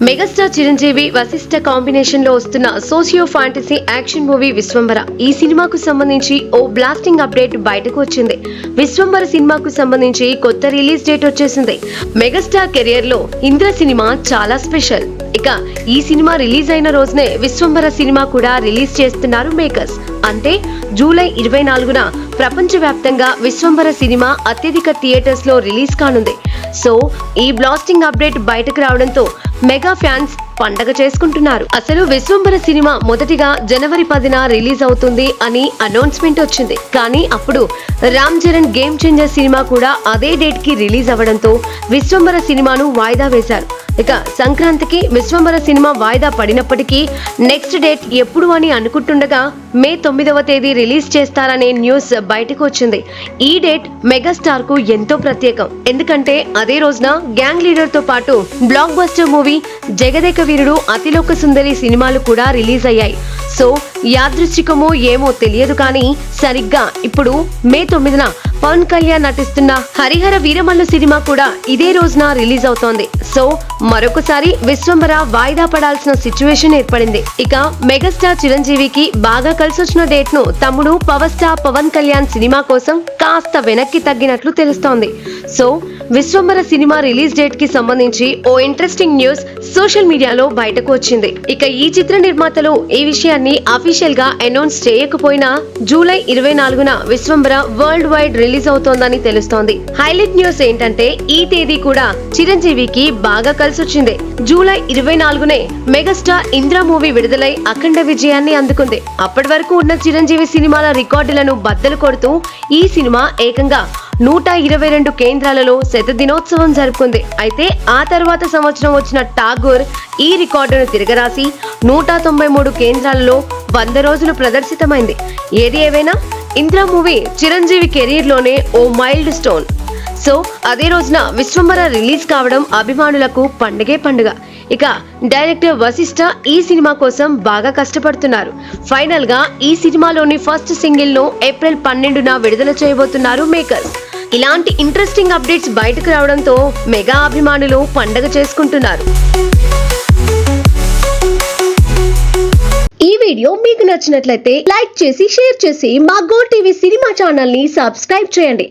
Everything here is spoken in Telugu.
మెగాస్టార్ చిరంజీవి వశిష్ఠ కాంబినేషన్లో వస్తున్న socio fantasy action movie Vishwambhara ఈ సినిమాకు సంబంధించి ఓ బ్లాస్టింగ్ అప్డేట్ బయటకు వచ్చింది విశ్వంబర సినిమాకు సంబంధించి కొత్త రిలీజ్ డేట్ వచ్చేసింది మెగాస్టార్ కెరియర్లో ఇంద్ర సినిమా చాలా స్పెషల్ ఇక ఈ సినిమా రిలీజ్ అయిన రోజునే విశ్వంబర సినిమా కూడా రిలీజ్ చేస్తున్నారు మేకర్స్ అంటే జూలై ఇరవై నాలుగున ప్రపంచవ్యాప్తంగా విశ్వంబర సినిమా అత్యధిక థియేటర్స్లో రిలీజ్ కానుంది సో ఈ బ్లాస్టింగ్ అప్డేట్ బయటకు రావడంతో మెగా ఫ్యాన్స్ పండగ చేసుకుంటున్నారు. అసలు విశ్వంబర సినిమా మొదటిగా జనవరి పదిన రిలీజ్ అవుతుంది అని అనౌన్స్మెంట్ వచ్చింది. కానీ అప్పుడు Ram Charan game changer cinema కూడా అదే డేట్కి రిలీజ్ అవ్వడంతో విశ్వంబర సినిమాను వాయిదా వేశారు. ఇక సంక్రాంతికి విశ్వంబర సినిమా వాయిదా పడినప్పటికీ నెక్స్ట్ డేట్ ఎప్పుడు అని అనుకుంటుండగా మే తొమ్మిదవ తేదీ రిలీజ్ చేస్తారనే న్యూస్ బయటకు వచ్చింది. ఈ డేట్ మెగాస్టార్కు ఎంతో ప్రత్యేకం. ఎందుకంటే అదే రోజున గ్యాంగ్ లీడర్తో పాటు blockbuster movie Jagadeka Veerudu Athiloka Sundari సినిమాలు కూడా రిలీజ్ అయ్యాయి. సో యాదృచ్ఛికమో ఏమో తెలియదు కానీ సరిగ్గా ఇప్పుడు మే తొమ్మిదిన పవన్ కళ్యాణ్ నటిస్తున్న హరిహర వీరమల్లు సినిమా కూడా ఇదే రోజున రిలీజ్ అవుతోంది. సో మరొకసారి విశ్వంబర వాయిదా పడాల్సిన సిచ్యువేషన్ ఏర్పడింది. ఇక మెగాస్టార్ చిరంజీవికి బాగా కలిసొచ్చిన డేట్ను తమ్ముడు power star Pawan Kalyan cinema కోసం కాస్త వెనక్కి తగ్గినట్లు తెలుస్తోంది. సో విశ్వంబర సినిమా రిలీజ్ డేట్కి సంబంధించి ఓ ఇంట్రెస్టింగ్ న్యూస్ సోషల్ మీడియాలో బయటకు వచ్చింది. ఇక ఈ చిత్ర నిర్మాతలు ఈ విషయాన్ని అఫీషియల్గా అనౌన్స్ చేయకపోయినా జూలై ఇరవై నాలుగున విశ్వంబర వరల్డ్ వైడ్ రిలీజ్ అవుతోందని తెలుస్తోంది. హైలైట్ న్యూస్ ఏంటంటే ఈ తేదీ కూడా చిరంజీవికి బాగా కలిసొచ్చింది. జూలై ఇరవై నాలుగునే మెగాస్టార్ ఇంద్ర మూవీ విడుదలై అఖండ విజయాన్ని అందుకుంది. అప్పటి వరకు ఉన్న చిరంజీవి సినిమాల రికార్డులను బద్దలు కొడుతూ ఈ సినిమా ఏకంగా నూట ఇరవై రెండు కేంద్రాలలో శత దినోత్సవం జరుపుకుంది. అయితే ఆ తర్వాత సంవత్సరం వచ్చిన ఠాగూర్ ఈ రికార్డును తిరగరాసి నూట తొంభై మూడు కేంద్రాలలో వంద రోజులు ప్రదర్శితమైంది. ఏది ఏవైనా? ఇంద్ర మూవీ చిరంజీవి కెరీర్లోనే ఓ మైల్డ్ స్టోన్. సో అదే రోజున విశ్వంబర రిలీజ్ కావడం అభిమానులకు పండగే పండుగ. ఇక డైరెక్టర్ వశిష్ఠ ఈ సినిమా కోసం బాగా కష్టపడుతున్నారు. ఫైనల్గా ఈ సినిమాలోని ఫస్ట్ సింగిల్ను ఏప్రిల్ పన్నెండున విడుదల చేయబోతున్నారు మేకర్స్. ఇలాంటి ఇంట్రెస్టింగ్ అప్డేట్స్ బయటకు రావడంతో మెగా అభిమానులు పండగ చేసుకుంటున్నారు. ఈ వీడియో మీకు నచ్చినట్లయితే లైక్ చేసి షేర్ చేసి మా గో టీవీ సినిమా ఛానల్ని సబ్స్క్రైబ్ చేయండి.